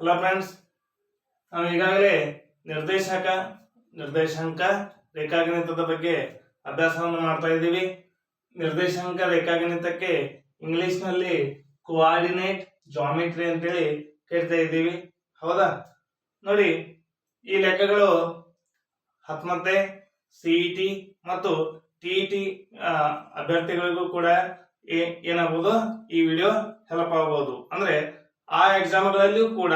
Hello friends ನಾವು ಈಗಾಗಲೇ ನಿರ್ದೇಶಕ, ನಿರ್ದೇಶಾಂಕ, ರೇಖಾಗಣಿತದ ಬಗ್ಗೆ ಅಭ್ಯಾಸವನ್ನು ಮಾಡ್ತಾ ಇದ್ದೀವಿ. ನಿರ್ದೇಶಾಂಕ, ರೇಖಾಗಣಿತಕ್ಕೆ ಇಂಗ್ಲಿಷ್ನಲ್ಲಿ ಕೋಆರ್ಡಿನೇಟ್ ಜಾಮಿಟ್ರಿ ಅಂತೇಳಿ ಕೇಳ್ತಾ ಇದ್ದೀವಿ. ಹೌದಾ? ನೋಡಿ, ಈ ಲೆಕ್ಕಗಳು ಹತ್ತೊಂಬತ್ತೆ ಸಿಇಟಿ ಮತ್ತು ಟಿ ಟಿ ಅಭ್ಯರ್ಥಿಗಳಿಗೂ ಕೂಡ ಏನಾಗ್ಬೋದು? ಈ ವಿಡಿಯೋ ಹೆಲ್ಪ್ ಆಗ್ಬೋದು. ಅಂದ್ರೆ ಆ ಎಕ್ಸಾಮ್ಗಳಲ್ಲಿಯೂ ಕೂಡ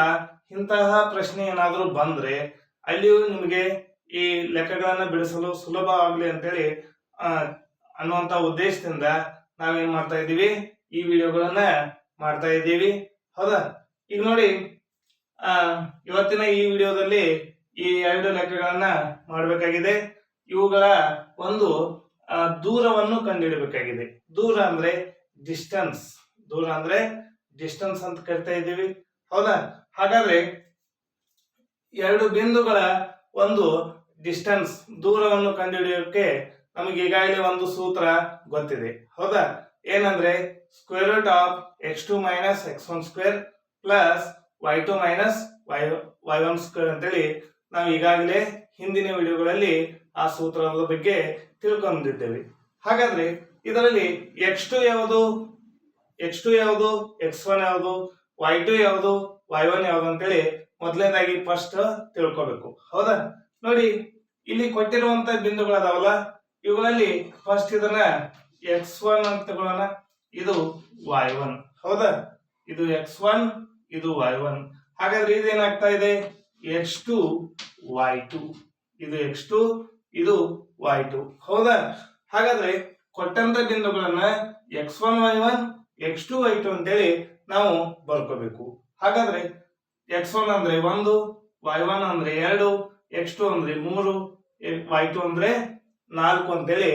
ಇಂತಹ ಪ್ರಶ್ನೆ ಏನಾದರೂ ಬಂದ್ರೆ ಅಲ್ಲಿಯೂ ನಿಮಗೆ ಈ ಲೆಕ್ಕಗಳನ್ನು ಬಿಡಿಸಲು ಸುಲಭ ಆಗಲಿ ಅಂತೇಳಿ ಅನ್ನುವಂಥ ಉದ್ದೇಶದಿಂದ ನಾವೇನ್ ಮಾಡ್ತಾ ಇದ್ದೀವಿ? ಈ ವಿಡಿಯೋಗಳನ್ನ ಮಾಡ್ತಾ ಇದ್ದೀವಿ. ಹೌದಾ? ಈಗ ನೋಡಿ, ಆ, ಇವತ್ತಿನ ಈ ವಿಡಿಯೋದಲ್ಲಿ ಈ ಎರಡು ಲೆಕ್ಕಗಳನ್ನ ಮಾಡಬೇಕಾಗಿದೆ. ಇವುಗಳ ಒಂದು ದೂರವನ್ನು ಕಂಡುಹಿಡಬೇಕಾಗಿದೆ ದೂರ ಅಂದ್ರೆ ಡಿಸ್ಟೆನ್ಸ್ ದೂರ ಅಂದ್ರೆ ಡಿಸ್ಟನ್ಸ್ ಅಂತ ಕರಿತಾ ಇದ್ದೀವಿ. ಹೌದಾ? ಹಾಗಾದ್ರೆ ಎರಡು ಬಿಂದುಗಳ ಒಂದು ಡಿಸ್ಟೆನ್ಸ್ ದೂರವನ್ನು ಕಂಡುಹಿಡಿಯೋಕೆ ನಮಗೆ ಈಗಾಗಲೇ ಒಂದು ಸೂತ್ರ ಗೊತ್ತಿದೆ. ಹೌದಾ? ಏನಂದ್ರೆ square root of X two minus X one square plus Y two minus Y Y one square ಅಂತೇಳಿ ನಾವು ಈಗಾಗಲೇ ಹಿಂದಿನ ವಿಡಿಯೋಗಳಲ್ಲಿ ಆ ಸೂತ್ರದ ಬಗ್ಗೆ ತಿಳ್ಕೊಂಡಿದ್ದೇವೆ. ಹಾಗಾದ್ರೆ ಇದರಲ್ಲಿ ಎಕ್ಸ್ ಟು ಯಾವುದು? ಎಕ್ಸ್ ಟು ಯಾವುದು? ಎಕ್ಸ್ ಒನ್ ಯಾವುದು? ವೈ ಟು ಯಾವುದು? ವೈ ಒನ್ ಯಾವುದು ಅಂತೇಳಿ ಮೊದಲನೇದಾಗಿ ಫಸ್ಟ್ ತಿಳ್ಕೊಬೇಕು. ಹೌದಾ? ನೋಡಿ, ಇಲ್ಲಿ ಕೊಟ್ಟಿರುವಂತ ಬಿಂದುಗಳದಾವಲ್ಲ, ಇವುಗಳಲ್ಲಿ ಫಸ್ಟ್ ಇದನ್ನ ಎಕ್ಸ್ ಒನ್ ಅಂತ ತಗೊಳ್ಳೋಣ. ಇದು ವೈ ಒನ್ ಹೌದಾ? ಇದು ಎಕ್ಸ್ ಒನ್ ಇದು ವೈ ಒನ್ ಹಾಗಾದ್ರೆ ಇದೇನಾಗ್ತಾ ಇದೆ? ಎಕ್ಸ್ ಟು ವೈ ಟು ಇದು ಎಕ್ಸ್ ಟು ಇದು ವೈ ಟು ಹೌದಾ? ಹಾಗಾದ್ರೆ ಕೊಟ್ಟಂತ ಬಿಂದುಗಳನ್ನ X one Y one X two Y two ಅಂತೇಳಿ ನಾವು ಬರ್ಕೋಬೇಕು ಹಾಗಾದ್ರೆ ಎಕ್ಸ್ ಒನ್ ಅಂದ್ರೆ ಒಂದು ವೈ ಒನ್ ಅಂದ್ರೆ ಎರಡು ಎಕ್ಸ್ ಟು ಅಂದ್ರೆ ಮೂರು ವೈ ಟು ಅಂದ್ರೆ ನಾಲ್ಕು ಅಂತೇಳಿ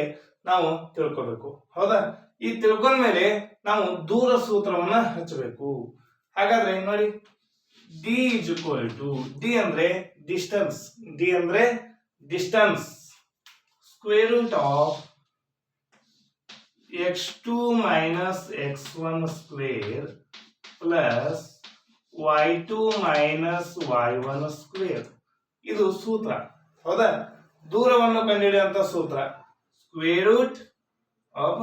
ನಾವು ತಿಳ್ಕೋಬೇಕು. ಹೌದಾ? ಈ ತಿಳ್ಕೊಂಡ್ಮೇಲೆ ನಾವು ದೂರ ಸೂತ್ರವನ್ನ ಹಚ್ಚಬೇಕು ಹಾಗಾದ್ರೆ ನೋಡಿ D is equal to D ಅಂದ್ರೆ ಡಿಸ್ಟೆನ್ಸ್ ಡಿ ಅಂದ್ರೆ distance square root of X two minus X one square plus Y two minus Y one square ಇದು ಸೂತ್ರ. ಹೌದಾ? ದೂರವನ್ನು ಕಂಡುಹಿಡಿಯುವಂತ ಸೂತ್ರ. Square root of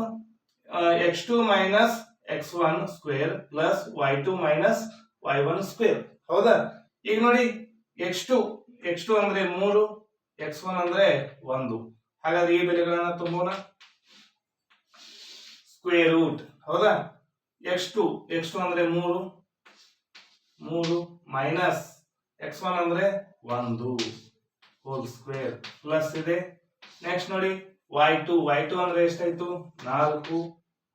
X two minus X one square plus Y two minus Y one square ಹೌದಾ? ಈಗ ನೋಡಿ X two X two ಅಂದ್ರೆ ಮೂರು ಎಕ್ಸ್ ಒನ್ ಅಂದ್ರೆ ಒಂದು. ಹಾಗಾದ್ರೆ ಈ ಬೆಲೆಗಳನ್ನ ತುಂಬೋಣ. ಸ್ಕ್ವೇರ್ ರೂಟ್ ಹೌದಾ? ಎಕ್ಸ್ ಟು ಎಕ್ಸ್ ಟು ಅಂದ್ರೆ ಮೂರು ಮೂರು ಮೈನಸ್ ಎಕ್ಸ್ ಒನ್ ಅಂದ್ರೆ ಒಂದು ಹೋಲ್ ಸ್ಕ್ವೇರ್ ಪ್ಲಸ್ ಇದೆ. ನೆಕ್ಸ್ಟ್ ನೋಡಿ ವೈ ಟು ವೈ ಟು ಅಂದ್ರೆ ಎಷ್ಟಾಯ್ತು? ನಾಲ್ಕು.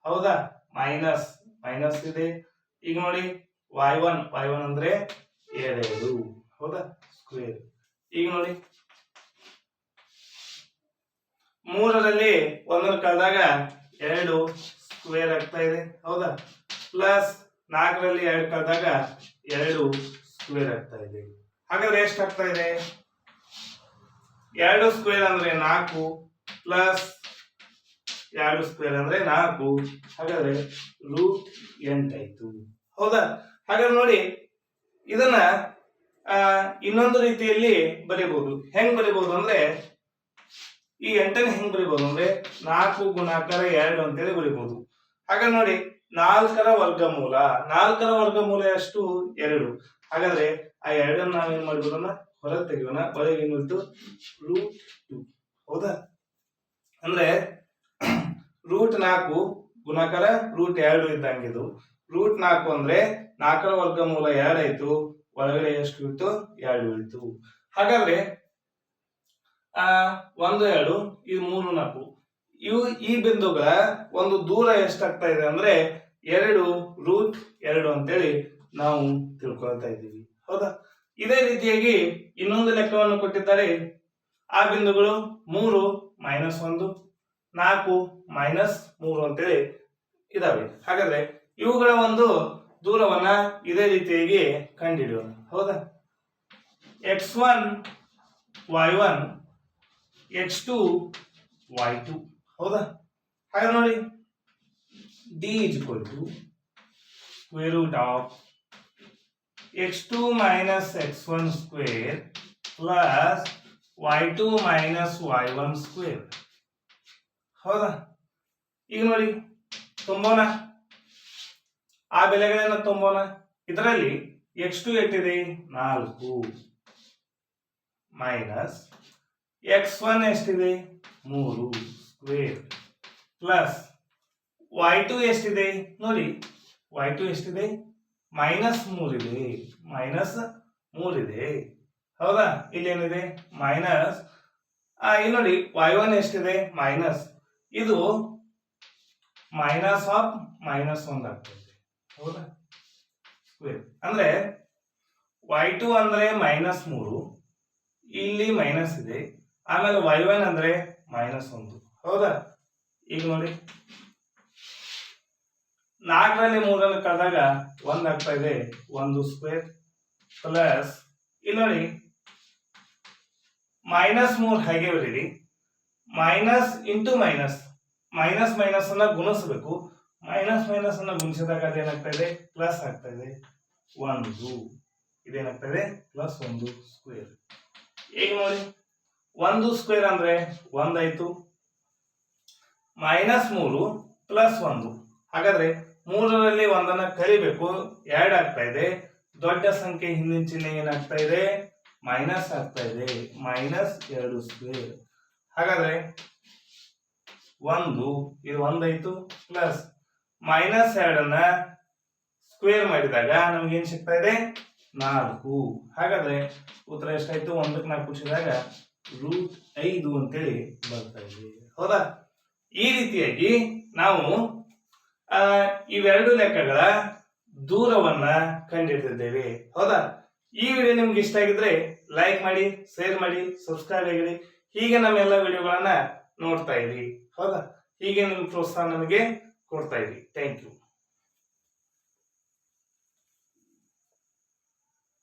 ಹೌದಾ? ಮೈನಸ್ ಮೈನಸ್ ಇದೆ. ಈಗ ನೋಡಿ ವೈ ಒನ್ ವೈ ಒನ್ ಅಂದ್ರೆ ಎರಡು. ಹೌದಾ? ಸ್ಕ್ವೇರ್ ಈಗ ನೋಡಿ. ಮೂರರಲ್ಲಿ ಒಂದರ ಕಳೆದಾಗ ಎರಡು ಸ್ಕ್ವೇರ್ ಆಗ್ತಾ ಇದೆ? ಹೌದಾ? ಪ್ಲಸ್ ನಾಲ್ಕರಲ್ಲಿ ಎರಡು ಕಳೆದಾಗ ಎರಡು ಸ್ಕ್ವೇರ್ ಆಗ್ತಾ ಇದೆ. ಹಾಗಾದ್ರೆ ಎಷ್ಟು ಆಗ್ತಾ ಇದೆ? ಎರಡು ಸ್ಕ್ವೇರ್ ಅಂದ್ರೆ ನಾಲ್ಕು ಪ್ಲಸ್ ಎರಡು ಸ್ಕ್ವೇರ್ ಅಂದ್ರೆ ನಾಲ್ಕು. ಹಾಗಾದ್ರೆ ರೂಟ್ ಎಂಟಾಯ್ತು ಹೌದಾ? ಹಾಗಾದ್ರೆ ನೋಡಿ, ಇದನ್ನ ಇನ್ನೊಂದು ರೀತಿಯಲ್ಲಿ ಬರೀಬಹುದು ಹೆಂಗ್ ಬರೀಬಹುದು ಅಂದ್ರೆ, ಈ ಎಂಟನ್ನು ಹೆಂಗ್ ಬರೀಬಹುದು ಅಂದ್ರೆ ನಾಲ್ಕು ಗುಣಾಕಾರ ಎರಡು ಅಂತೇಳಿ ಬರೀಬಹುದು ಹಾಗಾದ್ರೆ ನೋಡಿ, ನಾಲ್ಕರ ವರ್ಗಮೂಲ ನಾಲ್ಕರ ವರ್ಗಮೂಲ ಎಷ್ಟು? ಎರಡು. ಹಾಗಾದ್ರೆ ಆ ಎರಡನ್ನ ನಾವೇನ್ ಮಾಡ್ಬೋದನ್ನ ಹೊರಗೆ ತೆಗಿಯೋಣ. ಹೊರಗೆ ಏನ್ ರೂಟ್ ಟು ಹೌದಾ? ಅಂದ್ರೆ ರೂಟ್ ನಾಲ್ಕು ಗುಣಾಕಾರ ರೂಟ್ ಎರಡು ಇದ್ದಂಗಿದು ರೂಟ್ ನಾಲ್ಕು ಅಂದ್ರೆ ನಾಲ್ಕರ ವರ್ಗಮೂಲ ಎರಡಾಯ್ತು ಒಳಗಡೆ ಎಷ್ಟು ಇತ್ತು? ಎರಡು ಇತ್ತು. ಹಾಗಾದ್ರೆ, ಆ, ಒಂದು, ಎರಡು, ಇದು ಮೂರು ನಾಲ್ಕು. ಇವು ಈ ಬಿಂದುಗಳ ಒಂದು ದೂರ ಎಷ್ಟಾಗ್ತಾ ಇದೆ ಅಂದ್ರೆ ಎರಡು ರೂಟ್ ಎರಡು ಅಂತೇಳಿ ನಾವು ತಿಳ್ಕೊಳ್ತಾ ಇದ್ದೀವಿ. ಹೌದಾ? ಇದೇ ರೀತಿಯಾಗಿ ಇನ್ನೊಂದು ಲೆಕ್ಕವನ್ನು ಕೊಟ್ಟಿದ್ದಾರೆ. ಆ ಬಿಂದುಗಳು ಮೂರು ಮೈನಸ್ ಒಂದು, ನಾಲ್ಕು ಮೈನಸ್ ಮೂರು ಅಂತೇಳಿ ಇದಾವೆ. ಹಾಗಾದ್ರೆ ಇವುಗಳ ಒಂದು ದೂರವನ್ನ ಇದೇ ರೀತಿಯಾಗಿ ಕಂಡುಹಿಡಿಯೋಣ. ಹೌದಾ? X one, y one, x two, y two. ಹೌದಾ? ಹಾಗೆ ನೋಡಿ. D is equal to square root of x two minus x one square plus y two minus y one square ಹೌದಾ? ಈಗ ನೋಡಿ ತುಂಬೋಣ ಆ ಬೆಲೆಗಳನ್ನ ತುಂಬೋಣ ಇದರಲ್ಲಿ ಎಕ್ಸ್ ಟು ಎಷ್ಟಿದೆ? ನಾಲ್ಕು. ಮೈನಸ್ ಎಕ್ಸ್ ಒನ್ ಎಷ್ಟಿದೆ? ಮೂರು. ಸ್ಕ್ವೇರ್ ಪ್ಲಸ್ ವೈ ಟು ಎಷ್ಟಿದೆ? ನೋಡಿ ವೈ ಟು ಎಷ್ಟಿದೆ? ಮೈನಸ್ ಮೂರಿದೆ ಮೈನಸ್ ಮೂರಿದೆ ಹೌದಾ? ಇಲ್ಲೇನಿದೆ? ಮೈನಸ್ ಇಲ್ಲಿ ನೋಡಿ ವೈ ಒನ್ ಎಷ್ಟಿದೆ? ಮೈನಸ್ ಇದು ಮೈನಸ್ ಆಫ್ ಮೈನಸ್ ಒಂದು ಆಗ್ತದೆ. ಹೌದಾ? ಸ್ಕ್ವೇರ್ ಅಂದ್ರೆ ವೈ ಟು ಅಂದ್ರೆ ಮೈನಸ್ ಮೂರು, ಇಲ್ಲಿ ಮೈನಸ್ ಇದೆ. ಆಮೇಲೆ ವೈ ಒನ್ ಅಂದ್ರೆ ಮೈನಸ್ ಒಂದು. ಹೌದಾ? ಈಗ ನೋಡಿ. ನಾಲ್ಕರಲ್ಲಿ ಮೂರನ್ನು ಕಳೆದಾಗ ಒಂದ್ ಆಗ್ತಾ ಇದೆ, ಒಂದು ಸ್ಕ್ವೇರ್ ಪ್ಲಸ್ ಇಲ್ಲಿ ನೋಡಿ. ಮೈನಸ್ ಮೂರ್ ಹಾಗೆ ಬರೀರಿ. Minus into minus minus minus ಅನ್ನ ಗುಣಿಸಬೇಕು. ಮೈನಸ್ ಮೈನಸ್ ಅನ್ನ ಗುಣಿಸಿದಾಗ ಅದೇನಾಗ್ತಾ ಇದೆ? ಪ್ಲಸ್ ಆಗ್ತಾ ಇದೆ. ಒಂದು. ಇದೇನಾಗ್ತಾ ಇದೆ? ಪ್ಲಸ್ ಒಂದು ಸ್ಕ್ವೇರ್ ಈಗ ನೋಡಿ. ಒಂದು ಸ್ಕ್ವೇರ್ ಅಂದ್ರೆ ಒಂದಾಯ್ತು ಮೈನಸ್ ಮೂರು ಪ್ಲಸ್ ಒಂದು. ಹಾಗಾದ್ರೆ ಮೂರರಲ್ಲಿ ಒಂದನ್ನ ಕರಿಬೇಕು ಎರಡು ಆಗ್ತಾ ಇದೆ. ದೊಡ್ಡ ಸಂಖ್ಯೆ ಹಿಂದಿನ ಚಿಹ್ನೆ ಏನಾಗ್ತಾ ಇದೆ? ಮೈನಸ್ ಆಗ್ತಾ ಇದೆ. ಮೈನಸ್ ಎರಡು ಸ್ಕ್ವೇರ್ ಹಾಗಾದ್ರೆ ಒಂದು, ಇದು ಒಂದಾಯ್ತು ಪ್ಲಸ್ ಮೈನಸ್ ಎರಡನ್ನ ಸ್ಕ್ವೇರ್ ಮಾಡಿದಾಗ ನಮ್ಗೆ ಏನ್ ಸಿಗ್ತಾ ಇದೆ? ನಾಲ್ಕು. ಹಾಗಾದ್ರೆ ಉತ್ತರ ಎಷ್ಟಾಯ್ತು? ಒಂದಕ್ಕೆ ನಾಲ್ಕು ಕೂಡಿಸಿದಾಗ ರೂಟ್ ಐದು ಅಂತೇಳಿ ಬರ್ತಾ ಇದೆ. ಹೌದಾ? ಈ ರೀತಿಯಾಗಿ ನಾವು ಇವೆರಡು ಲೆಕ್ಕಗಳ ದೂರವನ್ನ ಕಂಡಿಡ್ತಿದ್ದೇವೆ ಹೌದಾ? ಈ ವಿಡಿಯೋ ನಿಮ್ಗೆ ಇಷ್ಟ ಆಗಿದ್ರೆ ಲೈಕ್ ಮಾಡಿ ಶೇರ್ ಮಾಡಿ ಸಬ್ಸ್ಕ್ರೈಬ್ ಆಗಿರಿ. ಹೀಗೆ ನಮ್ಮೆಲ್ಲ ವಿಡಿಯೋಗಳನ್ನ ನೋಡ್ತಾ ಇರಿ. ಹೌದಾ? ಹೀಗೆ ನಿಮ್ಮ ಪ್ರೋತ್ಸಾಹ ನಮಗೆ ಕೊಡ್ತಾ ಇರಿ. Thank you